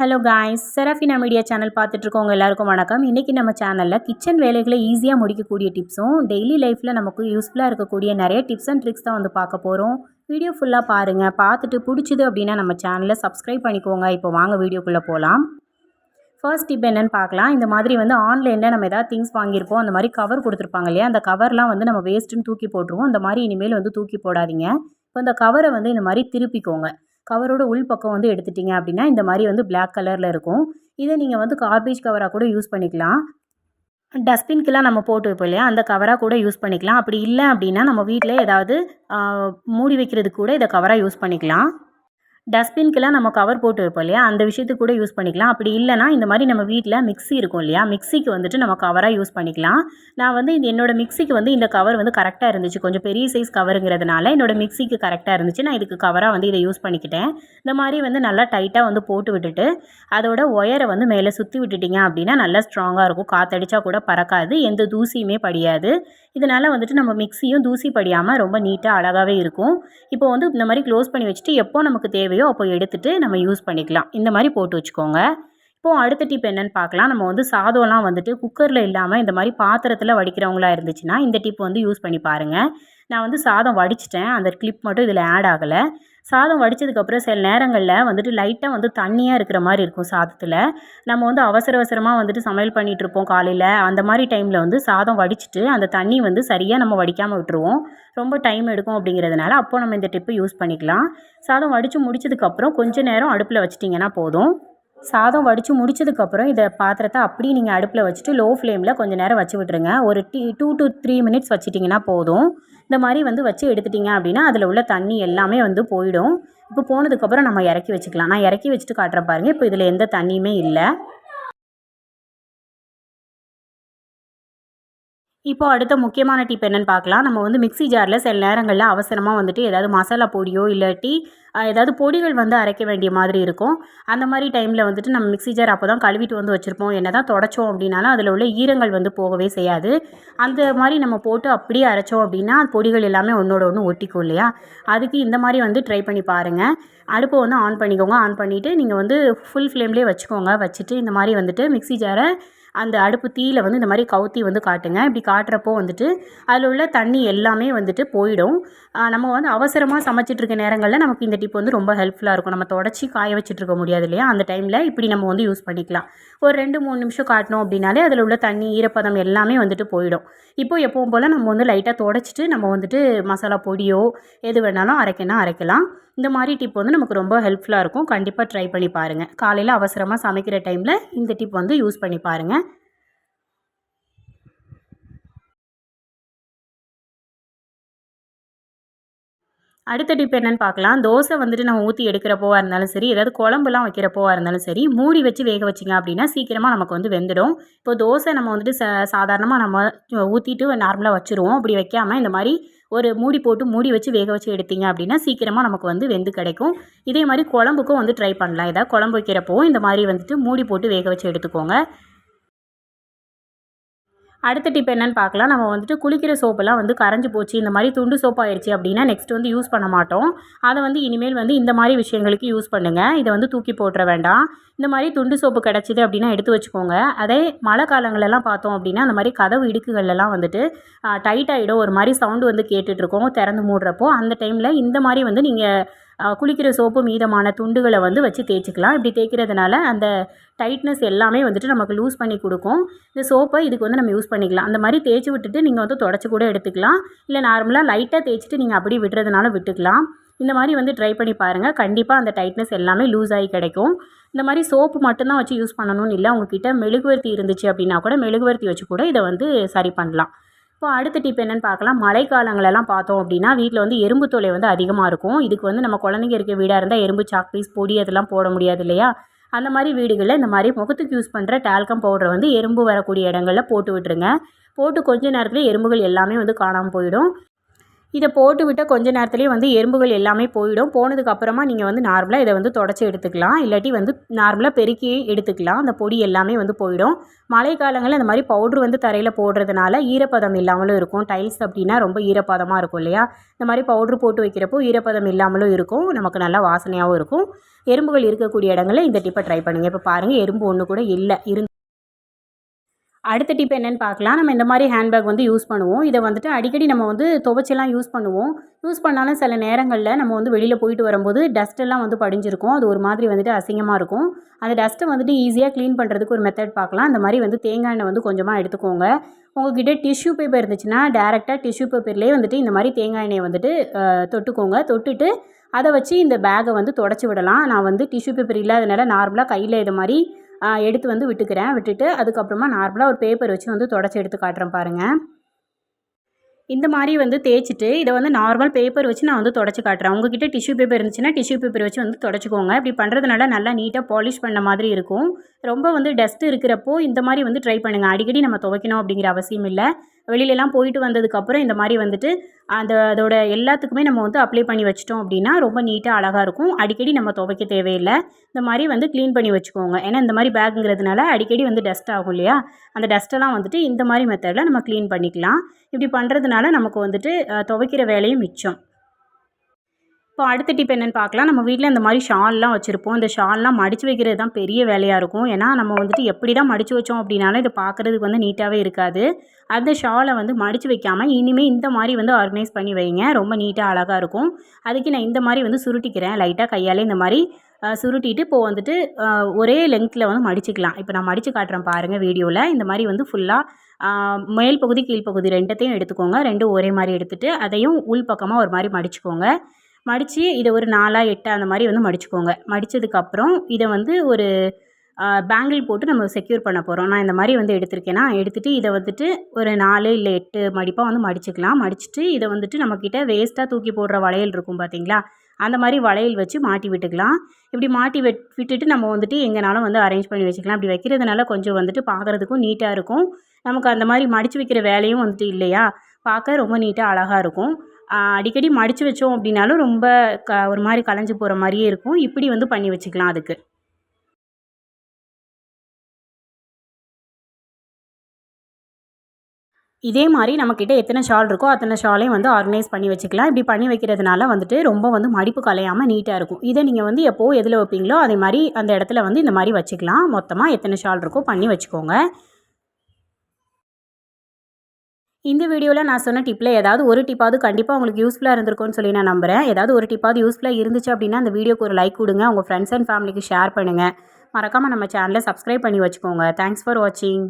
Hello guys Serafina media channel பார்த்துட்ருக்கவங்க எல்லாருக்கும் வணக்கம். இன்றைக்கி நம்ம சேனலில் கிச்சன் வேலைகளை ஈஸியாக முடிக்கக்கூடிய டிப்ஸும் டெய்லி லைஃப்பில் நமக்கு யூஸ்ஃபுல்லாக இருக்கக்கூடிய நிறைய டிப்ஸ் அண்ட் ட்ரிக்ஸ் தான் வந்து பார்க்க போகிறோம் வீடியோ ஃபுல்லாக பாருங்கள் பார்த்துட்டு பிடிச்சிது அப்படின்னா நம்ம சேனலை சப்ஸ்கிரைப் பண்ணிக்கோங்க. இப்போ வாங்க வீடியோக்குள்ளே போகலாம் ஃபர்ஸ்ட் டிப் என்னென்னு பார்க்கலாம். இந்த மாதிரி வந்து ஆன்லைனில் நம்ம எதாவது திங்ஸ் வாங்கியிருப்போம். அந்த மாதிரி கவர் கொடுத்துருப்பாங்க இல்லையா? அந்த கவர்லாம் வந்து நம்ம வேஸ்ட்டுன்னு தூக்கி போட்டுருவோம். அந்த மாதிரி இனிமேல் வந்து தூக்கி போடாதீங்க. இப்போ இந்த கவரை வந்து இந்த மாதிரி திருப்பிக்கோங்க. கவரோட உள் பக்கம் வந்து எடுத்துட்டிங்க அப்படின்னா இந்த மாதிரி வந்து பிளாக் கலரில் இருக்கும். இதை நீங்கள் வந்து கார்பேஜ் கவராக கூட யூஸ் பண்ணிக்கலாம். டஸ்ட்பின்க்கெலாம் நம்ம போட்டு வைப்போம் இல்லையா? அந்த கவராக கூட யூஸ் பண்ணிக்கலாம். அப்படி இல்லை அப்படின்னா நம்ம வீட்டில் ஏதாவது மூடி வைக்கிறதுக்கு கூட இதை கவராக யூஸ் பண்ணிக்கலாம். டஸ்ட்பின்க்கெலாம் நம்ம கவர் போட்டு வைப்போம் இல்லையா? அந்த விஷயத்துக்கு கூட யூஸ் பண்ணிக்கலாம். அப்படி இல்லைனா இந்த மாதிரி நம்ம வீட்டில் மிக்ஸி இருக்கும் இல்லையா? மிக்ஸிக்கு வந்துட்டு நம்ம கவராக யூஸ் பண்ணிக்கலாம். நான் வந்து இது என்னோடய மிக்ஸிக்கு வந்து இந்த கவர் வந்து கரெக்டாக இருந்துச்சு. கொஞ்சம் பெரிய சைஸ் கவருங்கிறதுனால என்னோடய மிக்ஸிக்கு கரெக்டாக இருந்துச்சு. நான் இதுக்கு கவராக வந்து இதை யூஸ் பண்ணிக்கிட்டேன். இந்த மாதிரி வந்து நல்லா டைட்டாக வந்து போட்டு விட்டுட்டு அதோட ஒயரை வந்து மேலே சுற்றி விட்டுட்டிங்க அப்படின்னா நல்லா ஸ்ட்ராங்காக இருக்கும். காற்றடிச்சா கூட பறக்காது. எந்த தூசியுமே படியாது. இதனால் வந்துட்டு நம்ம மிக்ஸியும் தூசி படியாமல் ரொம்ப நீட்டாக அழகாகவே இருக்கும். இப்போ வந்து இந்த மாதிரி க்ளோஸ் பண்ணி வச்சுட்டு எப்போ நமக்கு தேவையோ அப்போ எடுத்துகிட்டு நம்ம யூஸ் பண்ணிக்கலாம். இந்த மாதிரி போட்டு வச்சுக்கோங்க. இப்போது அடுத்த டிப் என்னென்னு பார்க்கலாம். நம்ம வந்து சாதம்லாம் வந்துட்டு குக்கரில் இல்லாமல் இந்த மாதிரி பாத்திரத்தில் வடிக்கிறவங்களா இருந்துச்சுன்னா இந்த டிப் வந்து யூஸ் பண்ணி பாருங்கள் நான் வந்து சாதம் வடிச்சிட்டேன். அந்த கிளிப் மட்டும் இதில் ஆட் ஆகலை. சாதம் வடித்ததுக்கப்புறம் சில நேரங்களில் வந்துட்டு லைட்டாக வந்து தண்ணியாக இருக்கிற மாதிரி இருக்கும் சாதத்தில். நம்ம வந்து அவசர அவசரமாக வந்துட்டு சமையல் பண்ணிகிட்ருப்போம் காலையில். அந்த மாதிரி டைமில் வந்து சாதம் வடிச்சிட்டு அந்த தண்ணி வந்து சரியாக நம்ம வடிக்காமல் விட்டுருவோம். ரொம்ப டைம் எடுக்கும் அப்படிங்கிறதுனால அப்போது நம்ம இந்த டிப்பை யூஸ் பண்ணிக்கலாம். சாதம் வடித்து முடிச்சதுக்கப்புறம் கொஞ்சம் நேரம் அடுப்பில் வச்சிட்டிங்கன்னா போதும். சாதம் வடித்து முடிச்சதுக்கப்புறம் இதை பாத்திரத்தை அப்படியே நீங்கள் அடுப்பில் வச்சுட்டு லோ ஃப்ளேமில் கொஞ்சம் நேரம் வச்சு விட்ருங்க ஒரு டி டூ டு த்ரீ மினிட்ஸ் வச்சிட்டிங்கன்னா போதும். இந்த மாதிரி வந்து வச்சு எடுத்துட்டிங்க அப்படின்னா அதில் உள்ள தண்ணி எல்லாமே வந்து போயிடும். இப்போ போனதுக்கப்புறம் நம்ம இறக்கி வச்சுக்கலாம். நான் இறக்கி வச்சுட்டு காட்டுறேன் பாருங்கள் இப்போ இதில் எந்த தண்ணியுமே இல்லை. இப்போ அடுத்த முக்கியமான டிப் என்னென்னு பார்க்கலாம். நம்ம வந்து மிக்ஸி ஜாரில் சில நேரங்களில் அவசரமாக வந்துட்டு ஏதாவது மசாலா பொடியோ இல்லாட்டி ஏதாவது பொடிகள் வந்து அரைக்க வேண்டிய மாதிரி இருக்கும். அந்த மாதிரி டைமில் வந்துட்டு நம்ம மிக்ஸி ஜார் அப்போ தான் கழுவிட்டு வந்து வச்சுருப்போம். என்ன தான் தொடச்சோம் அப்படின்னாலும் அதில் உள்ள ஈரங்கள் வந்து போகவே செய்யாது. அந்த மாதிரி நம்ம போட்டு அப்படியே அரைச்சோம் அப்படின்னா பொடிகள் எல்லாமே ஒன்றோட ஒன்று ஒட்டிக்கும் இல்லையா? அதுக்கு இந்த மாதிரி வந்து ட்ரை பண்ணி பாருங்கள் அடுப்பை வந்து ஆன் பண்ணிக்கோங்க. ஆன் பண்ணிவிட்டு நீங்கள் வந்து ஃபுல் ஃப்ளேம்லேயே வச்சுக்கோங்க. வச்சுட்டு இந்த மாதிரி வந்துட்டு மிக்ஸி ஜாரை அந்த அடுப்பு தீயில் வந்து இந்த மாதிரி கவுத்தி வந்து காட்டுங்க. இப்படி காட்டுறப்போ வந்துட்டு அதில் உள்ள தண்ணி எல்லாமே வந்துட்டு போயிடும். நம்ம வந்து அவசரமாக சமைச்சிட்ருக்க நேரங்களில் நமக்கு இந்த டிப் வந்து ரொம்ப ஹெல்ப்ஃபுல்லாக இருக்கும். நம்ம தொடச்சி காய வச்சுட்ருக்க முடியாது இல்லையா? அந்த டைமில் இப்படி நம்ம வந்து யூஸ் பண்ணிக்கலாம். ஒரு ரெண்டு மூணு நிமிஷம் காட்டினோம் அப்படின்னாலே அதில் உள்ள தண்ணி ஈரப்பதம் எல்லாமே வந்துட்டு போயிடும். இப்போ எப்பவும் போல் நம்ம வந்து லைட்டாக தொடச்சிட்டு நம்ம வந்துட்டு மசாலா பொடியோ எது வேணாலும் அரைக்கணும் அரைக்கலாம். இந்த மாதிரி டிப் வந்து நமக்கு ரொம்ப ஹெல்ப்ஃபுல்லாக இருக்கும். கண்டிப்பாக ட்ரை பண்ணி பாருங்கள் காலையில் அவசரமாக சமைக்கிற டைமில் இந்த டிப் வந்து யூஸ் பண்ணி பாருங்கள் அடுத்த டிப் என்னென்னு பார்க்கலாம். தோசை வந்துட்டு நம்ம ஊற்றி எடுக்கிறப்போவாக இருந்தாலும் சரி ஏதாவது குழம்புலாம் வைக்கிறப்போவா இருந்தாலும் சரி மூடி வச்சு வேக வச்சிங்க அப்படின்னா சீக்கிரமாக நமக்கு வந்து வெந்துடும். இப்போ தோசை நம்ம வந்துட்டு ச சாதாரணமாக நம்ம ஊற்றிட்டு நார்மலாக வச்சுருவோம். அப்படி வைக்காமல் இந்த மாதிரி ஒரு மூடி போட்டு மூடி வச்சு வேக வச்சு எடுத்தீங்க அப்படின்னா சீக்கிரமாக நமக்கு வந்து வெந்து கிடைக்கும். இதே மாதிரி குழம்புக்கும் வந்து ட்ரை பண்ணலாம். ஏதாவது குழம்பு வைக்கிறப்போ இந்த மாதிரி வந்துட்டு மூடி போட்டு வேக வச்சு எடுத்துக்கோங்க. அடுத்த டிப் என்னென்னு பார்க்கலாம். நம்ம வந்துட்டு குளிக்கிற சோப்பெல்லாம் வந்து கரைஞ்சி போச்சு இந்த மாதிரி துண்டு சோப்பாயிடுச்சு அப்படின்னா நெக்ஸ்ட் வந்து யூஸ் பண்ண மாட்டோம். அதை வந்து இனிமேல் வந்து இந்த மாதிரி விஷயங்களுக்கு யூஸ் பண்ணுங்கள் இதை வந்து தூக்கி போட்டுற வேண்டாம். இந்த மாதிரி துண்டு சோப்பு கிடச்சிது அப்படின்னா எடுத்து வச்சுக்கோங்க. அதே மழை காலங்களெல்லாம் பார்த்தோம் அப்படின்னா அந்த மாதிரி கதவு இடுக்குகள்லாம் வந்துட்டு டைட் ஆகிடும் ஒரு மாதிரி சவுண்டு வந்து கேட்டுட்ருக்கோம் திறந்து மூடுறப்போ. அந்த டைமில் இந்த மாதிரி வந்து நீங்கள் குளிக்கிற சோப்பு மீதமான துண்டுகளை வந்து வச்சு தேய்ச்சிக்கலாம். இப்படி தேய்க்கிறதுனால அந்த டைட்னஸ் எல்லாமே வந்துட்டு நமக்கு லூஸ் பண்ணி கொடுக்கும். இந்த சோப்பை இதுக்கு வந்து நம்ம யூஸ் பண்ணிக்கலாம். அந்த மாதிரி தேய்ச்சி விட்டுட்டு நீங்கள் வந்து தொடச்சி கூட எடுத்துக்கலாம். இல்லை நார்மலாக லைட்டாக தேய்ச்சிட்டு நீங்கள் அப்படி விடுறதுனால விட்டுக்கலாம். இந்த மாதிரி வந்து ட்ரை பண்ணி பாருங்கள் கண்டிப்பாக அந்த டைட்னஸ் எல்லாமே லூஸ் ஆகி கிடைக்கும். இந்த மாதிரி சோப்பு மட்டும்தான் வச்சு யூஸ் பண்ணணும்னு இல்லை. உங்ககிட்ட மெழுகுவர்த்தி இருந்துச்சு அப்படின்னா கூட மெழுகுவர்த்தி வச்சு கூட இதை வந்து சரி பண்ணலாம். இப்போ அடுத்த டிப் என்னென்னு பார்க்கலாம். மழைக்காலங்களெல்லாம் பார்த்தோம் அப்படின்னா வீட்டில் வந்து எறும்பு தொலை வந்து அதிகமாக இருக்கும். இதுக்கு வந்து நம்ம குழந்தைங்க இருக்க வீடாக இருந்தால் எறும்பு சாக்பீஸ் பொடி அதெல்லாம் போட முடியாது இல்லையா? அந்த மாதிரி வீடுகளில் இந்த மாதிரி முகத்துக்கு யூஸ் பண்ணுற டால்கம் பவுடரை வந்து எறும்பு வரக்கூடிய இடங்களில் போட்டு விட்டுருங்க. போட்டு கொஞ்ச நேரத்தில் எறும்புகள் எல்லாமே வந்து காணாமல் போயிடும். இதை போட்டு விட்டால் கொஞ்ச நேரத்துலேயே வந்து எறும்புகள் எல்லாமே போயிடும். போனதுக்கு அப்புறமா நீங்கள் வந்து நார்மலாக இதை வந்து தொடச்சி எடுத்துக்கலாம். இல்லாட்டி வந்து நார்மலாக பெருக்கி எடுத்துக்கலாம். அந்த பொடி எல்லாமே வந்து போயிடும். மழை காலங்களில் அந்த மாதிரி பவுட்ரு வந்து தரையில் போடுறதுனால ஈரப்பதம் இல்லாமலும் இருக்கும். டைல்ஸ் அப்படின்னா ரொம்ப ஈரப்பதமாக இருக்கும் இல்லையா? இந்த மாதிரி பவுட்ரு போட்டு வைக்கிறப்போ ஈரப்பதம் இல்லாமலும் இருக்கும். நமக்கு நல்லா வாசனையாகவும் இருக்கும். எறும்புகள் இருக்கக்கூடிய இடங்களில் இந்த டிப்பை ட்ரை பண்ணுங்கள் இப்போ பாருங்கள் எறும்பு ஒன்று கூட இல்லை. இருந்து அடுத்த டிப் என்னென்னு பார்க்கலாம். நம்ம இந்த மாதிரி ஹேண்ட்பேக் வந்து யூஸ் பண்ணுவோம். இதை வந்துட்டு அடிக்கடி நம்ம வந்து துவைச்செல்லாம் யூஸ் பண்ணுவோம். யூஸ் பண்ணாலும் சில நேரங்களில் நம்ம வந்து வெளியில் போயிட்டு வரும்போது டஸ்ட்டெல்லாம் வந்து படிஞ்சிருக்கும். அது ஒரு மாதிரி வந்துட்டு அசிங்கமாக இருக்கும். அந்த டஸ்ட்டை வந்துட்டு ஈஸியாக க்ளீன் பண்ணுறதுக்கு ஒரு மெத்தட் பார்க்கலாம். அந்த மாதிரி வந்து தேங்காய் எண்ணெய் வந்து கொஞ்சமாக எடுத்துக்கோங்க. உங்ககிட்ட டிஷ்யூ பேப்பர் இருந்துச்சுன்னா டேரெக்டாக டிஷ்யூ பேப்பர்லேயே வந்துட்டு இந்த மாதிரி தேங்காய் எண்ணெயை வந்துட்டு தொட்டுக்கோங்க. தொட்டுட்டு அதை வச்சு இந்த பேக்கை வந்து தொடச்சி விடலாம். நான் வந்து டிஷ்யூ பேப்பர் இல்லாதனால நார்மலாக கையில் இது மாதிரி எடுத்து வந்து விட்டுக்கிறேன். விட்டுட்டு அதுக்கப்புறமா நார்மலாக ஒரு பேப்பர் வச்சு வந்து தொடச்சி எடுத்து காட்டுறேன் பாருங்கள் இந்த மாதிரி வந்து தேய்ச்சிட்டு இதை வந்து நார்மல் பேப்பர் வச்சு நான் வந்து தொடச்சி காட்டுறேன். உங்ககிட்ட டிஷ்யூ பேப்பர் இருந்துச்சுன்னா டிஷ்யூ பேப்பர் வச்சு வந்து தொடச்சிக்கோங்க. இப்படி பண்ணுறதுனால நல்லா நீட்டாக பாலிஷ் பண்ண மாதிரி இருக்கும். ரொம்ப வந்து டஸ்ட் இருக்கிறப்போ இந்த மாதிரி வந்து ட்ரை பண்ணுங்கள் அடிக்கடி நம்ம துவைக்கணும் அப்படிங்கிற அவசியம் இல்லை. வெளியிலலாம் போயிட்டு வந்ததுக்கப்புறம் இந்த மாதிரி வந்துட்டு அந்த அதோட எல்லாத்துக்குமே நம்ம வந்து அப்ளை பண்ணி வச்சிட்டோம் அப்படின்னா ரொம்ப நீட்டாக அழகாக இருக்கும். அடிக்கடி நம்ம துவைக்க தேவையில்லை. இந்த மாதிரி வந்து க்ளீன் பண்ணி வச்சுக்கோங்க. ஏன்னா இந்த மாதிரி பேக்குங்கிறதுனால அடிக்கடி வந்து டஸ்ட் ஆகும் இல்லையா? அந்த டஸ்ட்டெல்லாம் வந்துட்டு இந்த மாதிரி மெத்தடில் நம்ம க்ளீன் பண்ணிக்கலாம். இப்படி பண்ணுறதுனால நமக்கு வந்துட்டு துவைக்கிற வேலையும் மிச்சம். இப்போ அடுத்த டிப் என்னென்னு பார்க்கலாம். நம்ம வீட்டில் இந்த மாதிரி ஷால்லாம் வச்சுருப்போம். இந்த ஷால்லாம் மடித்து வைக்கிறது தான் பெரிய வேலையாக இருக்கும். ஏன்னா நம்ம வந்துட்டு எப்படி தான் மடித்து வச்சோம் அப்படின்னாலும் இது பார்க்குறதுக்கு வந்து நீட்டாகவே இருக்காது. அந்த ஷாலை வந்து மடித்து வைக்காமல் இனிமேல் இந்த மாதிரி வந்து ஆர்கனைஸ் பண்ணி வைங்க. ரொம்ப நீட்டாக அழகாக இருக்கும். அதுக்கு நான் இந்த மாதிரி வந்து சுருட்டிக்கிறேன். லைட்டாக கையாலே இந்த மாதிரி சுருட்டிட்டு இப்போது வந்துட்டு ஒரே லெங்த்தில் வந்து மடிச்சுக்கலாம். இப்போ நான் மடித்து காட்டுறேன் பாருங்கள் வீடியோவில் இந்த மாதிரி வந்து ஃபுல்லாக மேல் பகுதி கீழ்ப்பகுதி ரெண்டத்தையும் எடுத்துக்கோங்க. ரெண்டும் ஒரே மாதிரி எடுத்துகிட்டு அதையும் உள் பக்கமாக ஒரு மாதிரி மடிச்சுக்கோங்க. மடித்து இதை ஒரு நாலா எட்டா அந்த மாதிரி வந்து மடிச்சுக்கோங்க. மடித்ததுக்கப்புறம் இதை வந்து ஒரு பேங்கிள் போட்டு நம்ம செக்யூர் பண்ண போகிறோம் நான் இந்த மாதிரி வந்து எடுத்திருக்கேன்னா எடுத்துகிட்டு இதை வந்துட்டு ஒரு நாலு இல்லை எட்டு மடிப்பாக வந்து மடிச்சுக்கலாம். மடிச்சுட்டு இதை வந்துட்டு நம்மக்கிட்ட வேஸ்ட்டாக தூக்கி போடுற வளையல் இருக்கும் பார்த்தீங்களா அந்த மாதிரி வளையல் வச்சு மாட்டி விட்டுக்கலாம். இப்படி மாட்டி வெட் விட்டுட்டு நம்ம வந்துட்டு எங்கேனாலும் வந்து அரேஞ்ச் பண்ணி வச்சுக்கலாம். இப்படி வைக்கிறதுனால கொஞ்சம் வந்துட்டு பார்க்குறதுக்கும் நீட்டாக இருக்கும். நமக்கு அந்த மாதிரி மடித்து வைக்கிற வேலையும் வந்துட்டு இல்லையா? பார்க்க ரொம்ப நீட்டாக அழகாக இருக்கும். அடிக்கடி மடித்து வச்சோம் அப்படின்னாலும் ரொம்ப க ஒரு மாதிரி கலைஞ்சு போகிற மாதிரியே இருக்கும். இப்படி வந்து பண்ணி வச்சுக்கலாம் அதுக்கு. இதே மாதிரி நம்மக்கிட்ட எத்தனை ஷால் இருக்கோ அத்தனை ஷாலையும் வந்து ஆர்கனைஸ் பண்ணி வச்சுக்கலாம். இப்படி பண்ணி வைக்கிறதுனால வந்துட்டு ரொம்ப வந்து மடிப்பு கலையாமல் நீட்டாக இருக்கும். இதை நீங்கள் வந்து எப்போது எதில் வைப்பீங்களோ அதே மாதிரி அந்த இடத்துல வந்து இந்த மாதிரி வச்சுக்கலாம். மொத்தமாக எத்தனை ஷால் இருக்கோ பண்ணி வச்சுக்கோங்க. இந்த வீடியோவில் நான் சொன்ன டிப்பில் ஏதாவது ஒரு டிப்பாவது கண்டிப்பாக உங்களுக்கு யூஸ்ஃபுல்லாக இருந்திருக்கும்னு சொல்லி நான் நம்புகிறேன் ஏதாவது ஒரு டிப்பாவது யூஸ்ஃபுல்லாக இருந்துச்சு அப்படின்னா அந்த வீடியோக்கு ஒரு லைக் கொடுங்க. உங்கள் ஃப்ரெண்ட்ஸ் அண்ட் ஃபேமிலிக்கு ஷேர் பண்ணுங்கள் மறக்காமல் நம்ம சேனலை சப்ஸ்கிரைப் பண்ணி வச்சுக்கோங்க. தேங்க்ஸ் ஃபார் வாட்சிங்